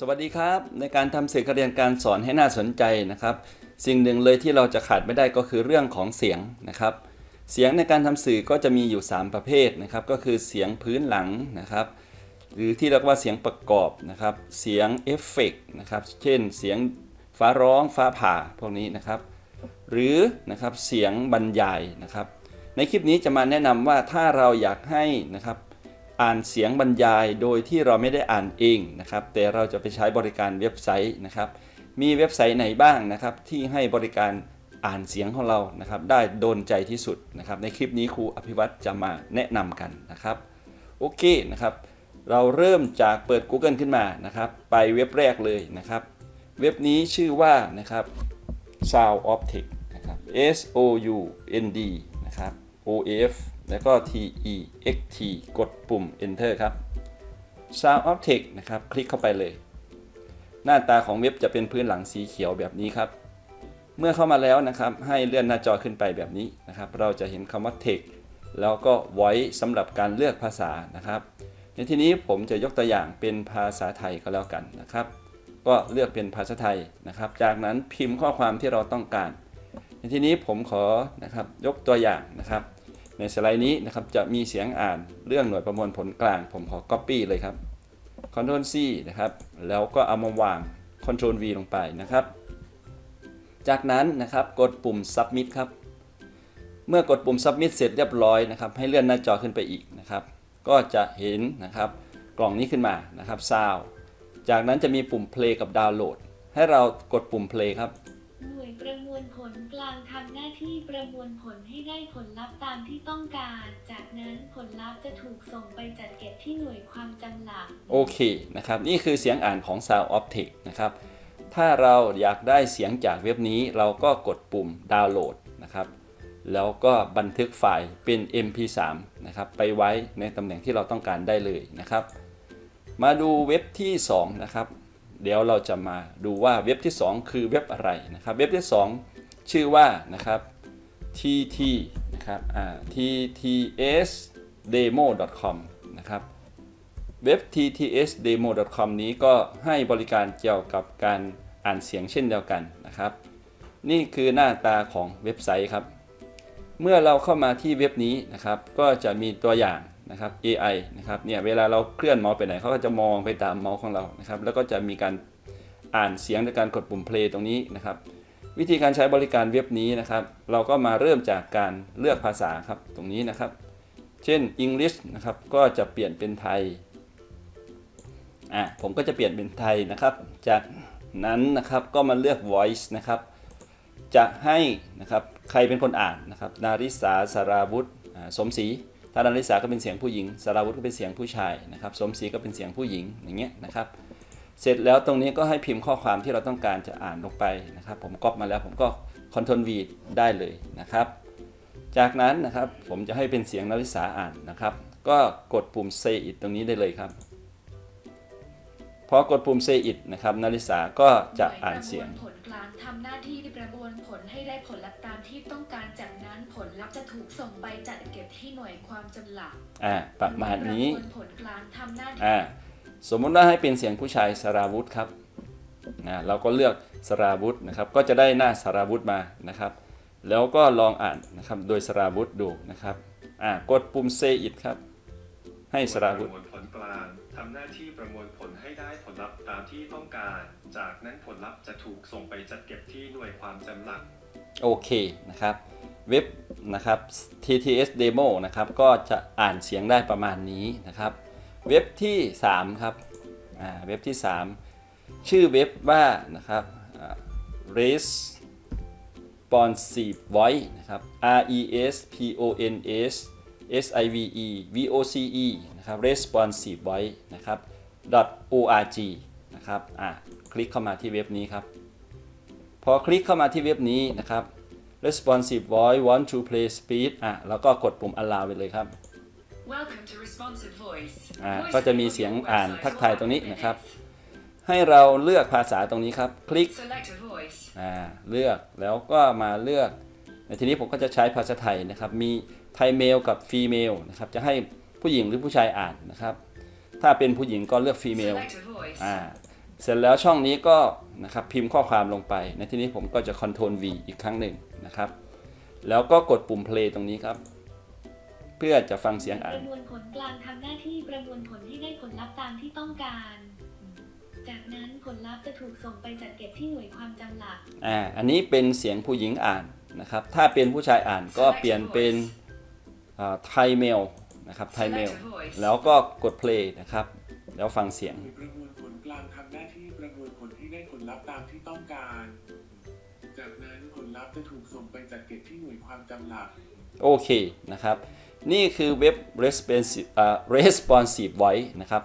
สวัสดีครับ ในการทำสื่อการเรียนการสอนให้น่าสนใจนะครับ สิ่งหนึ่งเลยที่เราจะขาดไม่ได้ก็คือเรื่องของเสียงนะครับ เสียงในการทำสื่อก็จะมีอยู่ 3 ประเภทนะครับ ก็คือเสียงพื้นหลังนะครับ หรือที่เรียกว่าเสียงประกอบนะครับ เสียงเอฟเฟกต์นะครับ เช่น เสียงฟ้าร้องฟ้าผ่าพวกนี้นะครับ หรือนะครับเสียงบรรยายนะครับ ในคลิปนี้จะมาแนะนำว่าถ้าเราอยากให้นะครับ อ่านเสียงบรรยายโดยที่เราไม่ได้อ่านเองนะครับ แต่เราจะไปใช้บริการเว็บไซต์นะครับ มีเว็บไซต์ไหนบ้างนะครับ ที่ให้บริการอ่านเสียงของเรานะครับ ได้โดนใจที่สุดนะครับ ในคลิปนี้ครูอภิวัตจะมาแนะนำกันนะครับ โอเคนะครับ เราเริ่มจากเปิด Google ขึ้นมานะครับ ไปเว็บแรกเลยนะครับ เว็บนี้ชื่อว่านะครับ Sound of Tech นะครับ S O U N D นะครับ O F แล้วก็ T E X T กดปุ่ม Enter ครับ Sound of Tech นะครับ คลิกเข้าไปเลย หน้าตาของเว็บจะเป็นพื้นหลังสีเขียวแบบนี้ครับ เมื่อเข้ามาแล้วนะครับ ให้เลื่อนหน้าจอขึ้นไปแบบนี้นะครับ เราจะเห็นคำว่า Text แล้วก็ Voice สำหรับการเลือกภาษานะครับ ในที่นี้ผมจะยกตัวอย่างเป็นภาษาไทยก็แล้วกันนะครับ ก็เลือกเป็นภาษาไทยนะครับ จากนั้นพิมพ์ข้อความที่เราต้องการ ในที่นี้ผมขอนะครับยกตัวอย่างนะครับ ในสไลด์นี้นะครับจะมีเสียงอ่านเรื่องหน่วยประมวลผลกลาง ผมขอ Copy เลยครับ Ctrl C นะครับ แล้วก็เอามาวาง Ctrl V ลงไปนะครับ จากนั้นนะครับกดปุ่ม Submit ครับ เมื่อกดปุ่ม Submit เสร็จเรียบร้อยนะครับ ให้เลื่อนหน้าจอขึ้นไปอีกนะครับ ก็จะเห็นนะครับกล่องนี้ขึ้นมานะครับ Sound จากนั้นจะมีปุ่ม Play กับ Download ให้เรากดปุ่ม Play ครับ หน่วยประมวลผลกลางทำหน้าที่ประมวลผลให้ได้ผลลัพธ์ตามที่ต้องการ จากนั้นผลลัพธ์จะถูกส่งไปจัดเก็บที่หน่วยความจำหลัก โอเคนะครับ นี่คือเสียงอ่านของ Sound of Tech นะครับ ถ้าเราอยากได้เสียงจากเว็บนี้เราก็กดปุ่มดาวน์โหลดนะครับ แล้วก็บันทึกไฟล์เป็น MP3 นะครับ ไปไว้ในตำแหน่งที่เราต้องการได้เลยนะครับ มาดูเว็บที่ 2 นะครับ เดี๋ยวเราจะมาดูว่าเว็บที่ 2 คือเว็บอะไรนะครับ เว็บที่ 2 ชื่อว่านะครับ tt นะครับ ttsdemo.com นะครับเว็บ ttsdemo.com นี้ก็ให้บริการเกี่ยวกับการอ่านเสียงเช่นเดียวกันนะครับ นี่คือหน้าตาของเว็บไซต์ครับ เมื่อเราเข้ามาที่เว็บนี้นะครับ ก็จะมีตัวอย่าง นะครับ AI นะครับเนี่ยเวลาเราเคลื่อนเมาส์ไปไหนเขาก็จะมองไปตามเมาส์ของเรานะครับแล้วก็จะมีการอ่านเสียงในการกดปุ่ม play ตรงนี้นะครับวิธีการใช้บริการเว็บนี้นะครับ เราก็มาเริ่มจากการเลือกภาษาครับตรงนี้นะครับ เช่น English นะครับก็จะเปลี่ยนเป็นไทยอะผมก็จะเปลี่ยนเป็นไทยนะครับ จากนั้นนะครับก็มาเลือก voice นะครับ จะให้นะครับใครเป็นคนอ่านนะครับ นาริสาสาราวุธอ่าสมศรี ถ้านาริสาก็เป็นเสียงผู้หญิง สาราวุธก็เป็นเสียงผู้ชายนะครับ สมศรีก็เป็นเสียงผู้หญิงอย่างเงี้ยนะครับ เสร็จแล้วตรงนี้ก็ให้พิมพ์ข้อความที่เราต้องการจะอ่านลงไปนะครับ ผมก๊อปมาแล้วผมก็ Ctrl V ได้เลยนะครับ จากนั้นนะครับผมจะให้เป็นเสียงนาริสาอ่านนะครับ ก็กดปุ่ม Say it ตรงนี้ได้เลยครับ พอกดปุ่ม Say it นะครับนาริสาก็จะอ่านเสียงหน่วประมวลผลกลางทำหน้าที่ประมวลผลให้ได้ผลลัพธ์ตามที่ต้องการจากนั้นผลลัพธ์จะถูกส่งไปจัดเก็บที่หน่วยความจำหลักอ่าประมาณนี้หวยประมวลผลกลางทำหน้าที่อ่าสมมุติว่าให้เป็นเสียงผู้ชายสราวุธครับอ่าเราก็เลือกสราวุธนะครับ ก็จะได้หน้าสราวุธมานะครับ แล้วก็ลองอ่านนะครับโดยสราวุธดูนะครับอ่ากดปุ่ม Say it ครับ ให้สราวุธประมวลผลกลางทำหน้าที่ประมวลผลให้ ได้ผลลัพธ์ตามที่ต้องการ จากนั้นผลลัพธ์จะถูกส่งไปจัดเก็บที่หน่วยความจำหลัก โอเคนะครับเว็บนะครับ TTS Demo นะครับก็จะอ่านเสียงได้ประมาณนี้นะครับ เว็บที่ 3 ครับเว็บที่ 3 ชื่อเว็บว่านะครับ responsive voice นะครับ R E S P O N S S I V E V O C E นะครับ responsive voice นะครับ .org นะครับอ่าคลิกเข้ามาที่เว็บนี้ครับ พอคลิกเข้ามาที่เว็บนี้นะครับ responsive voice want to play speed อะแล้วก็กดปุ่ม allow ไปเลยครับ Welcome to Responsive Voice. อ่า Voice ก็จะมีเสียงอ่านทักทายตรงนี้นะครับ ให้เราเลือกภาษาตรงนี้ครับ คลิก Select a voice. อ่าเลือกแล้วก็มาเลือกในทีนี้ผมก็จะใช้ภาษาไทยนะครับ มีไทยเมลกับฟีเมลนะครับ จะให้ผู้หญิงหรือผู้ชายอ่านนะครับ ถ้าเป็นผู้หญิงก็เลือกฟีเมล Select a voice. อ่าเสร็จแล้วช่องนี้ก็นะครับพิมพ์ข้อความลงไป ในที่นี้ผมก็จะ Ctrl V อีกครั้งหนึ่งนะครับ แล้วก็กดปุ่ม play ตรงนี้ครับ เพื่อจะฟังเสียงปอ่านระมวลผลกลางทำหน้าที่ประมวลผลให้ได้ผลลัพธ์ตามที่ต้องการ จากนั้นผลลัพธ์จะถูกส่งไปจัดเก็บที่หน่วยความจำหลัก อ่า อันนี้เป็นเสียงผู้หญิงอ่านนะครับ ถ้าเป็นผู้ชายอ่านก็เปลี่ยนเป็นไทยเมล นะครับไทยเมล Select a voice. แล้วก็กด play นะครับ แล้วฟังเสียงหน่วยประมวลผลกลางทำหน้าที่ประมวลผลให้ได้ผลลัพธ์ตามที่ต้องการ จากนั้นผลลัพธ์จะถูกส่งไปจัดเก็บที่หน่วยความจำหลักโอเคนะครับ นี่คือเว็บ responsive อ่า responsive voice นะครับ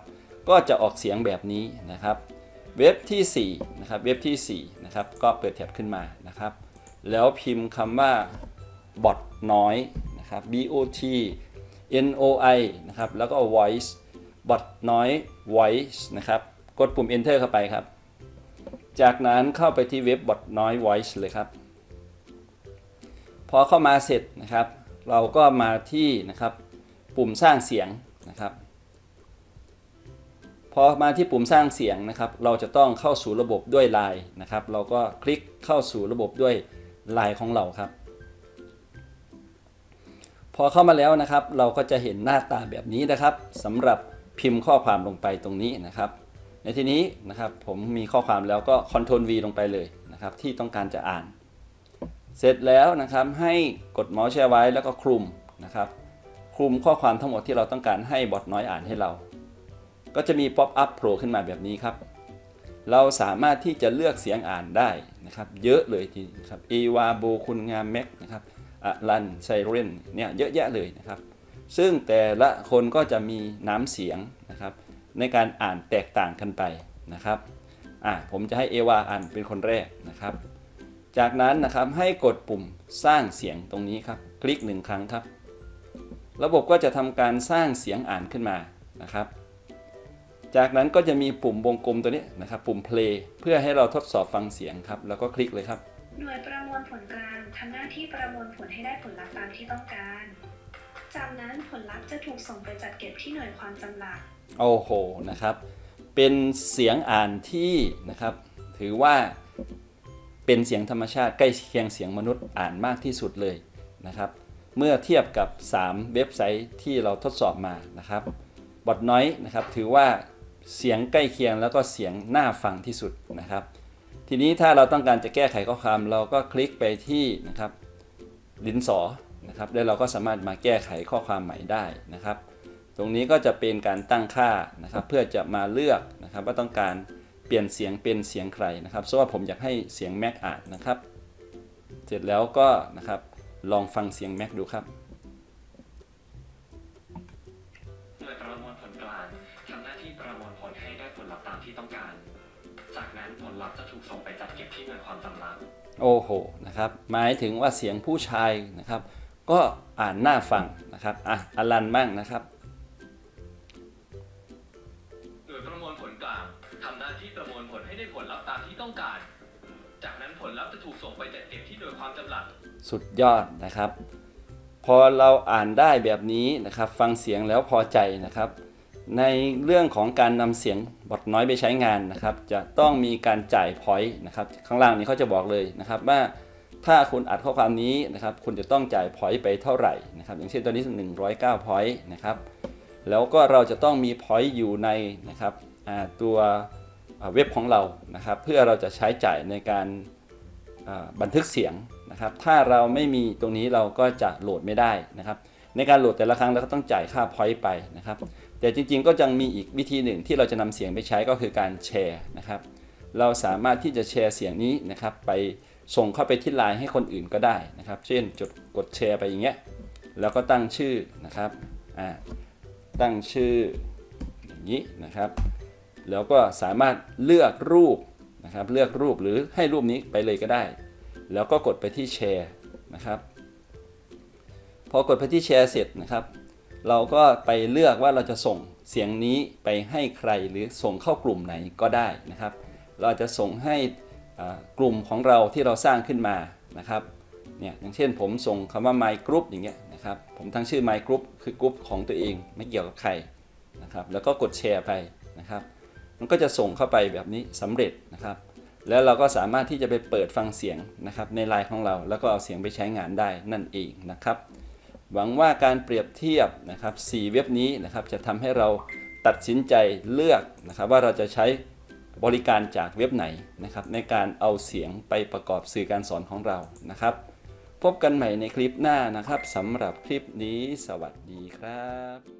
ก็จะออกเสียงแบบนี้นะครับ เว็บที่ 4 นะครับ เว็บที่ 4 นะครับ ก็เปิดแท็บขึ้นมานะครับ แล้วพิมพ์คำว่า bot น้อยนะครับ b n o i นะครับ แล้วก็ voice bot น้อย voice นะครับ กดปุ่ม enter เข้าไปครับ จากนั้นเข้าไปที่เว็บ bot น้อย voice เลยครับ พอเข้ามาเสร็จนะครับ เราก็มาที่นะครับ ปุ่มสร้างเสียงนะครับ พอมาที่ปุ่มสร้างเสียงนะครับ เราจะต้องเข้าสู่ระบบด้วย Line นะครับ เราก็คลิกเข้าสู่ระบบด้วย Line ของเราครับ พอเข้ามาแล้วนะครับ เราก็จะเห็นหน้าตาแบบนี้นะครับสำหรับพิมพ์ข้อความลงไปตรงนี้นะครับ ในที่นี้นะครับผมมีข้อความแล้วก็ Ctrl V ลงไปเลยนะครับ ที่ต้องการจะอ่าน เสร็จแล้วนะครับให้กดเมาส์แช่ไว้แล้วก็คลุมนะครับ คลุมข้อความทั้งหมดที่เราต้องการให้บอทน้อยอ่านให้เรา ก็จะมีป๊อปอัพโผล่ขึ้นมาแบบนี้ครับ เราสามารถที่จะเลือกเสียงอ่านได้นะครับ เยอะเลยทีครับเอวาโบคุณงามแม็กนะครับ อลันไซเรนเนี่ยเยอะแยะเลยนะครับ ซึ่งแต่ละคนก็จะมีน้ำเสียงนะครับ ในการอ่านแตกต่างกันไปนะครับอะผมจะให้เอวาอ่านเป็นคนแรกนะครับ จากนั้นนะครับให้กดปุ่มสร้างเสียงตรงนี้ครับ คลิกหนึ่งครั้งครับ ระบบก็จะทำการสร้างเสียงอ่านขึ้นมานะครับ จากนั้นก็จะมีปุ่มวงกลมตัวนี้นะครับ ปุ่ม play เพื่อให้เราทดสอบฟังเสียงครับ แล้วก็คลิกเลยครับ หน่วยประมวลผลกลางทำหน้าที่ประมวลผลให้ได้ผลลัพธ์ตามที่ต้องการ จากนั้นผลลัพธ์จะถูกส่งไปจัดเก็บที่หน่วยความจำหลัก โอ้โห นะครับ เป็นเสียงอ่านที่นะครับ ถือว่าเป็นเสียงธรรมชาติใกล้เคียงเสียงมนุษย์อ่านมากที่สุดเลยนะครับ เมื่อเทียบกับ 3 เว็บไซต์ที่เราทดสอบมานะครับบอทน้อยนะครับถือว่าเสียงใกล้เคียงแล้วก็เสียงน่าฟังที่สุดนะครับ ทีนี้ถ้าเราต้องการจะแก้ไขข้อความเราก็คลิกไปที่นะครับดินสอนะครับแล้วเราก็สามารถมาแก้ไขข้อความใหม่ได้นะครับ ตรงนี้ก็จะเป็นการตั้งค่านะครับ เพื่อจะมาเลือกนะครับ ว่าต้องการเปลี่ยนเสียงเป็นเสียงใครนะครับเพราะว่าผมอยากให้เสียงแม็กอ่านนะครับ เสร็จแล้วก็นะครับลองฟังเสียงแม็กดูครับหน่วยประมวลผลกลางทำหน้าที่ประมวลผลให้ได้ผลลัพธ์ตามที่ต้องการ จากนั้นผลลัพธ์จะถูกส่งไปจัดเก็บที่หน่วยความจำหลักโอ้โหนะครับหมายถึงว่าเสียงผู้ชายนะครับก็อ่านน่าฟังนะครับอะอลันบ้างนะครับหน่วยประมวลผลกลางทำหน้าที่ประมวลผลให้ได้ผลลัพธ์ตามที่ต้องการ จากนั้นผลลัพธ์จะถูกส่งไปจัดเก็บที่หน่วยความจำหลักสุดยอดนะครับ พอเราอ่านได้แบบนี้นะครับ ฟังเสียงแล้วพอใจนะครับ ในเรื่องของการนำเสียงบทน้อยไปใช้งานนะครับ จะต้องมีการจ่ายพอยต์นะครับ ข้างล่างนี้เขาจะบอกเลยนะครับว่าถ้าคุณอัดข้อความนี้นะครับ คุณจะต้องจ่ายพอยต์ไปเท่าไหร่นะครับ อย่างเช่นตัวนี้ 109พอยต์นะครับ แล้วก็เราจะต้องมีพอยต์อยู่ในนะครับตัวเว็บของเรานะครับ เพื่อเราจะใช้จ่ายในการบันทึกเสียงนะครับ ถ้าเราไม่มีตรงนี้เราก็จะโหลดไม่ได้นะครับ ในการโหลดแต่ละครั้งเราก็ต้องจ่ายค่าพอยต์ไปนะครับ แต่จริงๆก็ยังมีอีกวิธีหนึ่งที่เราจะนำเสียงไปใช้ก็คือการแชร์นะครับ เราสามารถที่จะแชร์เสียงนี้นะครับ ไปส่งเข้าไปที่ไลน์ให้คนอื่นก็ได้นะครับ เช่นจดกดแชร์ไปอย่างเงี้ยแล้วก็ตั้งชื่อนะครับอ่าตั้งชื่ออย่างนี้นะครับ แล้วก็สามารถเลือกรูปนะครับ เลือกรูปหรือให้รูปนี้ไปเลยก็ได้ แล้วก็กดไปที่แชร์นะครับ พอกดไปที่แชร์เสร็จนะครับ เราก็ไปเลือกว่าเราจะส่งเสียงนี้ไปให้ใครหรือส่งเข้ากลุ่มไหนก็ได้นะครับ เราจะส่งให้กลุ่มของเราที่เราสร้างขึ้นมานะครับเนี่ยอย่างเช่นผมส่งคำว่า my group อย่างเงี้ยนะครับผมตั้งชื่อ my group คือกลุ่มของตัวเองไม่เกี่ยวกับใครนะครับแล้วก็กดแชร์ไปนะครับ มันก็จะส่งเข้าไปแบบนี้สำเร็จนะครับ แล้วเราก็สามารถที่จะไปเปิดฟังเสียงนะครับในไลน์ของเรา แล้วก็เอาเสียงไปใช้งานได้นั่นเองนะครับ หวังว่าการเปรียบเทียบนะครับ4เว็บนี้นะครับจะทำให้เราตัดสินใจเลือกนะครับว่าเราจะใช้บริการจากเว็บไหนนะครับในการเอาเสียงไปประกอบสื่อการสอนของเรานะครับ พบกันใหม่ในคลิปหน้านะครับสำหรับคลิปนี้สวัสดีครับ